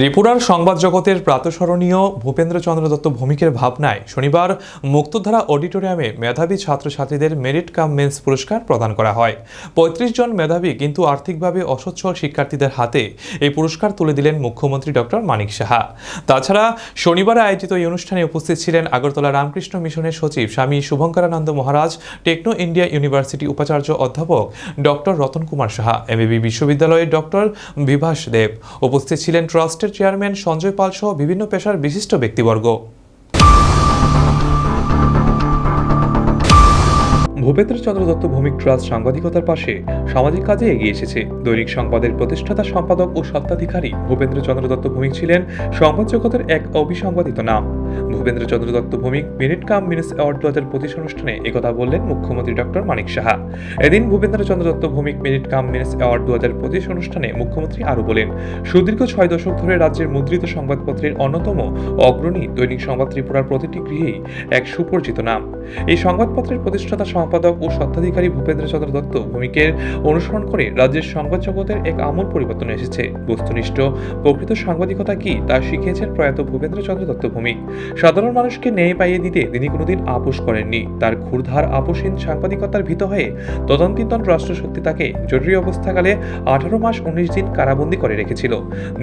ত্রিপুরার সংবাদ জগতের প্রাতঃস্মরণীয় ভূপেন্দ্রচন্দ্র দত্ত ভূমিকের ভাবনায় শনিবার মুক্তধারা অডিটোরিয়ামে মেধাবী ছাত্রছাত্রীদের মেরিট কাম মেন্স পুরস্কার প্রদান করা হয়। পঁয়ত্রিশ জন মেধাবী কিন্তু আর্থিকভাবে অসচ্ছল শিক্ষার্থীদের হাতে এই পুরস্কার তুলে দিলেন মুখ্যমন্ত্রী ডক্টর মানিক সাহা। তাছাড়া শনিবার আয়োজিত এই অনুষ্ঠানে উপস্থিত ছিলেন আগরতলা রামকৃষ্ণ মিশনের সচিব Swami Shubhankarananda Maharaj, techno India university উপাচার্য অধ্যাপক ডক্টর রতন কুমার সাহা, এমবিবি বিশ্ববিদ্যালয়ের ডক্টর বিভাস দেব। উপস্থিত ছিলেন ট্রাস্টের চেয়ারম্যান সঞ্জয় পাল সহ বিভিন্ন পেশার বিশিষ্ট ব্যক্তিবর্গ। ভূপেন্দ্রচন্দ্র দত্ত ভৌমিক ট্রাস্ট সাংবাদিকতার পাশে সামাজিক কাজে এগিয়ে এসেছে। দৈনিক সংবাদের প্রতিষ্ঠাতা সম্পাদক ও স্বত্বাধিকারী ভূপেন্দ্রচন্দ্র দত্ত ভৌমিক ছিলেন সংবাদ জগতের এক অবিসংবাদিত নাম। Bhupendrachandra Datta Bhowmik, merit cum, means award দু হাজার পঁচিশ অনুষ্ঠানে একথা বললেন মুখ্যমন্ত্রী ডক্টর মানিক সাহা। এদিন Bhupendrachandra Datta Bhowmik, merit cum, means award দু হাজার পঁচিশ অনুষ্ঠানে মুখ্যমন্ত্রী আরও বলেন, সুদীর্ঘ ছয় দশক ধরে রাজ্যের মুদ্রিত সংবাদপত্রের অন্যতম অগ্রণী দৈনিক সংবাদ ত্রিপুরার প্রতিটি গৃহেই এক সুপরিচিত নাম। এই সংবাদপত্রের প্রতিষ্ঠাতা সম্পাদক ও স্বত্বাধিকারী ভূপেন্দ্রচন্দ্র দত্ত ভূমিকের অনুসরণ করে রাজ্যের সংবাদ জগতের এক আমূল পরিবর্তন এসেছে। বস্তুনিষ্ঠ প্রকৃত সাংবাদিকতা কি তা শিখিয়েছেন প্রয়াত ভূপেন্দ্রচন্দ্র দত্ত ভৌমিক। সাধারণ মানুষকে ন্যায় পাইয়ে দিতে তিনি কোনোদিন আপোষ করেননি। তার ক্ষুরধার আপোষহীন সাংবাদিকতার ভীত হয়ে তদন্তিতন রাষ্ট্রশক্তি তাকে জরুরি অবস্থাকালে আঠারো মাস উনিশ দিন কারাবন্দি করে রেখেছিল।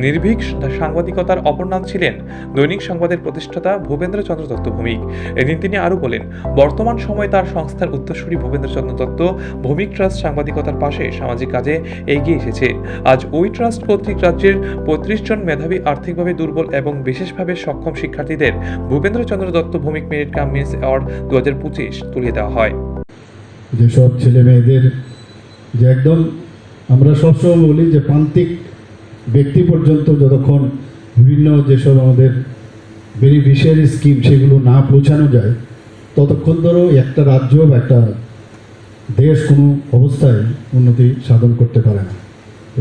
নির্ভীক সাংবাদিকতার অপর নাম ছিলেন দৈনিক সংবাদের প্রতিষ্ঠাতা ভূপেন্দ্রচন্দ্র দত্ত ভৌমিক। এদিন তিনি আরও বলেন, বর্তমান সময়ে তার সংস্থার উত্তরসূরি ভূপেন্দ্রচন্দ্র দত্ত ভৌমিক ট্রাস্ট সাংবাদিকতার পাশে সামাজিক কাজে এগিয়ে এসেছে। আজ ওই ট্রাস্ট কর্তৃক রাজ্যের পঁয়ত্রিশ জন মেধাবী আর্থিকভাবে দুর্বল এবং বিশেষভাবে সক্ষম শিক্ষার্থীদের Bhupendrachandra Datta Bhowmik merit cum means award দু হাজার পঁচিশ তুলে দেওয়া হয়। যেসব ছেলে মেয়েদের যে একদম আমরা সবসময় বলি যে প্রান্তিক ব্যক্তি পর্যন্ত যতক্ষণ বিভিন্ন যেসব আমাদের বেনিফিশিয়ারি স্কিম সেগুলো না পৌঁছানো যায়, ততক্ষণ ধরো একটা রাজ্য বা একটা দেশ কোনো অবস্থায় উন্নতি সাধন করতে পারে না।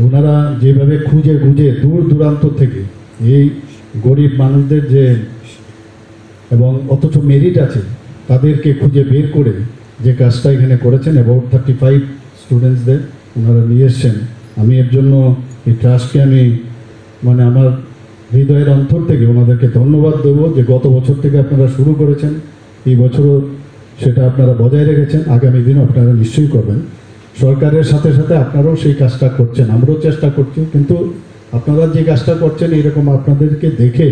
ওনারা যেভাবে খুঁজে খুঁজে দূর দূরান্ত থেকে এই গরিব মানুষদের যে এবং অথচ মেরিট আছে, তাদেরকে খুঁজে বের করে যে কাজটা এখানে করেছেন অ্যাবাউট থার্টি ফাইভ স্টুডেন্টসদের ওনারা নিয়ে এসছেন। আমি এর জন্য এই ট্রাস্টকে আমি মানে আমার হৃদয়ের অন্তর থেকে ওনাদেরকে ধন্যবাদ দেবো যে গত বছর থেকে আপনারা শুরু করেছেন। এই বছরও সেটা আপনারা বজায় রেখেছেন। আগামী দিনও আপনারা নিশ্চয়ই করবেন। সরকারের সাথে সাথে আপনারাও সেই কাজটা করছেন। আমরাও চেষ্টা করছি, কিন্তু আপনারা যে কাজটা করছেন এরকম আপনাদেরকে দেখে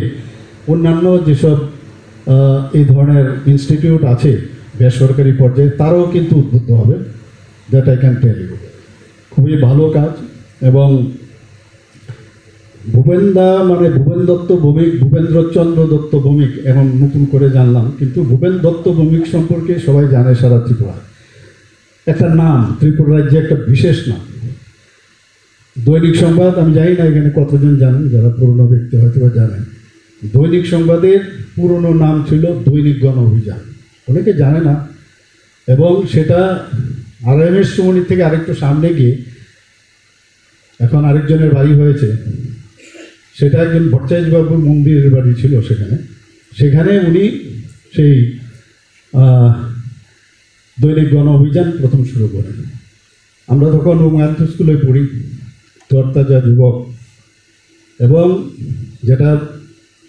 অন্যান্য যেসব এই ধরনের ইনস্টিটিউট আছে বেসরকারি পর্যায়ে, তারাও কিন্তু উদ্বুদ্ধ হবে that I can tell you খুবই ভালো কাজ, এবং ভূপেন্দা মানে ভূপেন দত্ত ভৌমিক ভূপেন্দ্রচন্দ্র দত্ত ভৌমিক, এখন নতুন করে জানলাম, কিন্তু ভূপেন দত্ত ভৌমিক সম্পর্কে সবাই জানে সারা ত্রিপুরা। একটা নাম, ত্রিপুরা রাজ্যে একটা বিশেষ নাম। দৈনিক সংবাদ, আমি জানি না এখানে কতজন জানেন, যারা পুরনো ব্যক্তি হয়তো বা জানেন। দৈনিক সংবাদের পুরনো নাম ছিল দৈনিক গণ অভিযান। অনেকে জানে না। এবং সেটা আর এম এস সুমনি থেকে আরেকটু সামনে গিয়ে এখন আরেকজনের বাড়ি হয়েছে। সেটা একজন ভট্টাচার্যবাবুর মন্দিরের বাড়ি ছিল সেখানে। সেখানে উনি সেই দৈনিক গণ অভিযান প্রথম শুরু করেন। আমরা তখন উমায়ন্ত স্কুলে পড়ি, তরতাজা যুবক। এবং যেটা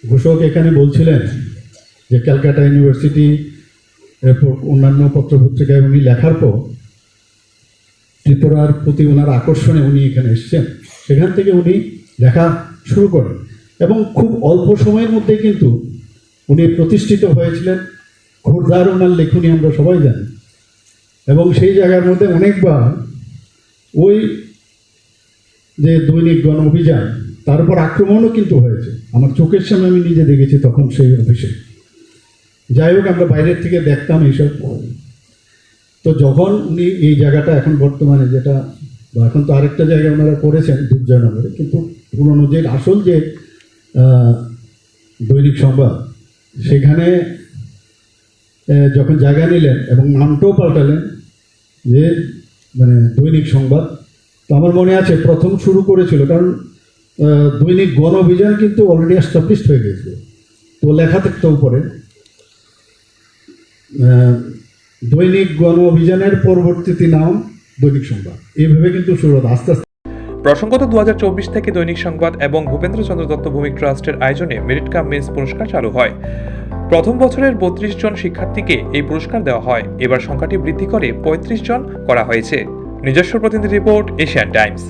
ঘোষক এখানে বলছিলেন যে ক্যালকাটা ইউনিভার্সিটি, এরপর অন্যান্য পত্রপত্রিকায় উনি লেখার পর ত্রিপুরার প্রতি ওনার আকর্ষণে উনি এখানে এসেছেন। সেখান থেকে উনি লেখা শুরু করেন এবং খুব অল্প সময়ের মধ্যে কিন্তু উনি প্রতিষ্ঠিত হয়েছিলেন। ঘোরদার ওনার লেখনী আমরা সবাই জানি। এবং সেই জায়গার মধ্যে অনেকবার ওই যে দৈনিক গণ অভিযান তার উপর আক্রমণও কিন্তু হয়েছে। আমার চোখের সামনে আমি নিজে দেখেছি তখন সেই অফিসে যাই হোক, আমরা বাইরের থেকে দেখতাম এইসব। তো যখন উনি এই জায়গাটা এখন বর্তমানে যেটা, বা এখন তো আরেকটা জায়গায় ওনারা করেছেন দুর্জয়নগরে কিন্তু পুরনো যে আসল যে দৈনিক সংবাদ, সেখানে যখন জায়গা নিলেন এবং নামটাও পাল্টালেন যে মানে দৈনিক সংবাদ, তো আমার মনে আছে প্রথম শুরু করেছিল। কারণ দৈনিক গণ অভিযান কিন্তু অলরেডি এস্টাবলিশড হয়ে গেছিল তো লেখা থাকতে উপরে দৈনিক গণ অভিযানের পরবর্তীতে নাম দৈনিক সংবাদ। এইভাবে কিন্তু শুরু আস্তে আস্তে। প্রসঙ্গত দু থেকে দৈনিক সংবাদ এবং ভূপেন্দ্রচন্দ্র দত্ত ভৌমিক ট্রাস্টের আয়োজনে মেরিট কাম মেন্স পুরস্কার চালু হয়। প্রথম বছরের বত্রিশ জন শিক্ষার্থীকে এই পুরস্কার দেওয়া হয়। এবার সংখ্যাটি বৃদ্ধি করে পঁয়ত্রিশ জন করা হয়েছে। নিজস্ব প্রতিনিধি রিপোর্ট, এশিয়ান টাইমস।